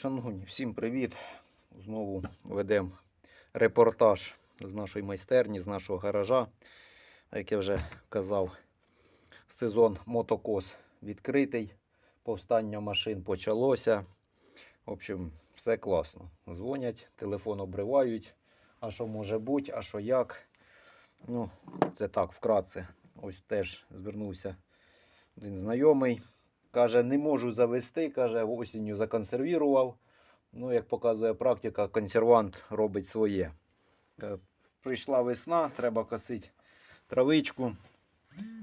Шановні, всім привіт! Знову ведемо репортаж з нашої майстерні, з нашого гаража. Як я вже казав, сезон мотокос відкритий, повстання машин почалося. В общем, все класно. Дзвонять, телефон обривають. А що може бути, а що як. Ну, це так, вкратце. Ось теж звернувся один знайомий. Каже, не можу завести, каже, осінню законсервірував. Ну, як показує практика, консервант робить своє. Е, Прийшла весна, треба косити травичку.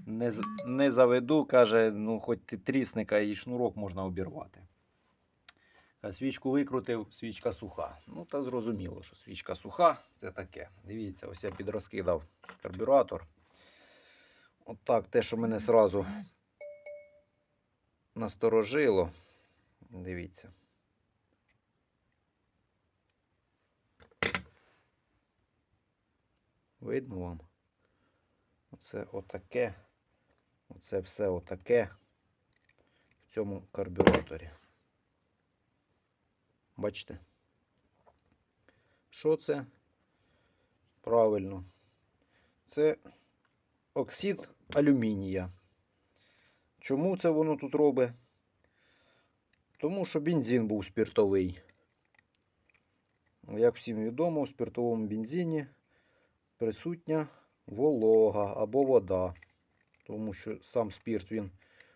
Не, не заведу, каже, ну хоч ти трісника і шнурок можна обірвати. Свічку викрутив, свічка суха. Ну, та зрозуміло, що свічка суха це таке. Дивіться, ось я підрозкидав карбюратор. От так, те, що мене сразу насторожило. Дивіться. Видно вам? Оце отаке. Оце все отаке в цьому карбюраторі. Бачите? Що це? Правильно. Це оксид алюмінія. Чому це воно тут робить? Тому що бензин був спиртовий. Як всім відомо, в спиртовому бензині присутня волога або вода. Тому що сам спирт він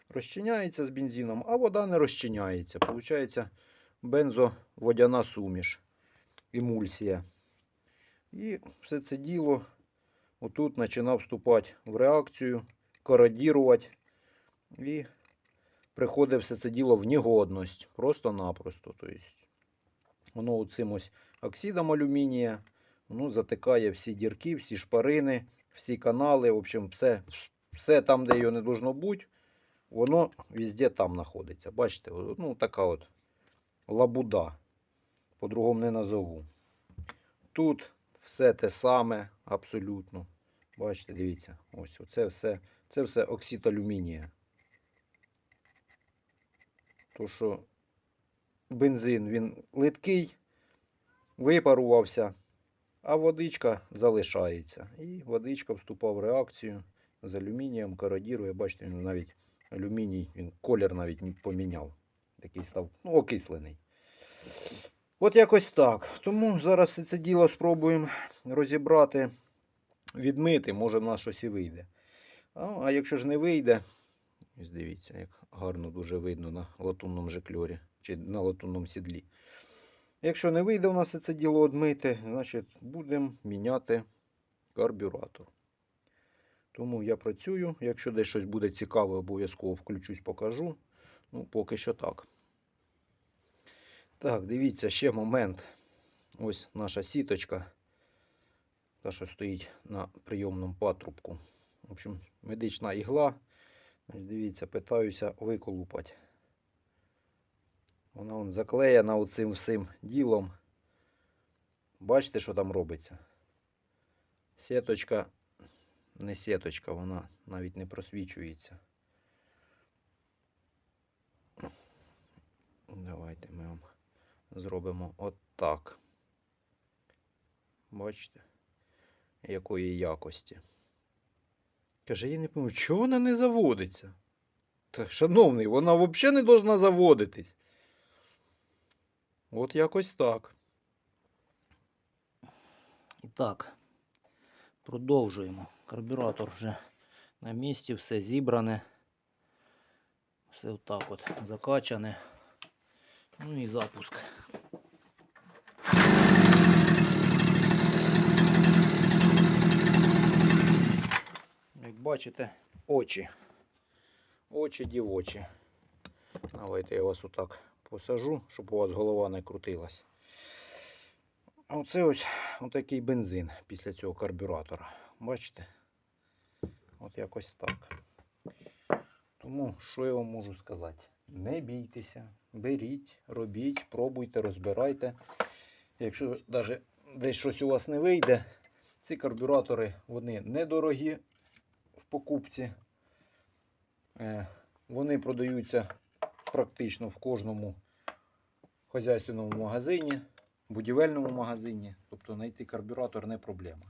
розчиняється з бензином, а вода не розчиняється. Получається бензоводяна суміш, емульсія. І все це діло отут починав вступати в реакцію, кородірувати. І приходить все це діло в негодність. Просто-напросто. Тобто, воно цим ось оксидом алюмінія, воно затикає всі дірки, всі шпарини, всі канали. В общем, все, все там, де його не должно бути, воно везде там знаходиться. Бачите, ну така от лабуда. По-другому не назову. Тут все те саме, абсолютно. Бачите, дивіться, ось оце все, це все оксид алюмінія. То що бензин він литкий, випарувався, а водичка залишається. І водичка вступав в реакцію з алюмінієм, кородірує. Бачите, він навіть алюміній, він колір навіть поміняв. Такий став ну, окислений. От якось так. Тому зараз це діло спробуємо розібрати, відмити, може в нас щось і вийде. А, а якщо ж не вийде, ось дивіться, як гарно дуже видно на латунному жикльорі чи на латунному сідлі. Якщо не вийде у нас це діло одмити, значить будемо міняти карбюратор. Тому я працюю. Якщо десь щось буде цікаве, обов'язково включусь, покажу. Ну, поки що так. Так, дивіться, ще момент. Ось наша сіточка. Та, що стоїть на прийомному патрубку. В общем, медична ігла. Дивіться, питаюся виколупати. Вона вон заклеєна оцим всім ділом. Бачите, що там робиться? Сіточка, не сіточка, вона навіть не просвічується. Давайте ми вам зробимо отак. Бачите, якої якості. Каже, я не пам'ятаю, чого вона не заводиться? Та, шановний, вона взагалі не повинна заводитись. От якось так. І так, продовжуємо. Карбюратор вже на місці, все зібране. Все отак от закачане. Ну і запуск. Як бачите, очі. Очі дівочі. Давайте я вас отак посажу, щоб у вас голова не крутилась. Оце ось отакий бензин після цього карбюратора. Бачите? От якось так. Тому що я вам можу сказати? Не бійтеся, беріть, робіть, пробуйте, розбирайте. Якщо навіть десь щось у вас не вийде, ці карбюратори вони недорогі в покупці. Е, Вони продаються практично в кожному хазяйственному магазині, будівельному магазині. Тобто знайти карбюратор не проблема.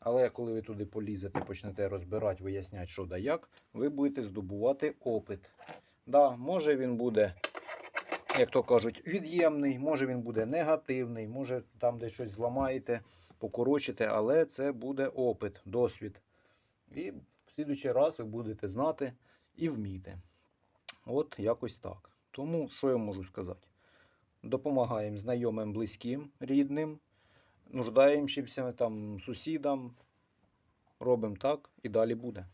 Але коли ви туди полізете, почнете розбирати, виясняти, що да як, ви будете здобувати опит. Да, може він буде, як то кажуть, від'ємний, може він буде негативний, може там десь щось зламаєте, покорочите, але це буде опит, досвід. І в слідуючий раз ви будете знати і вміти. От якось так. Тому що я можу сказати? Допомагаємо знайомим, близьким, рідним, нуждаємося там сусідам. Робимо так і далі буде.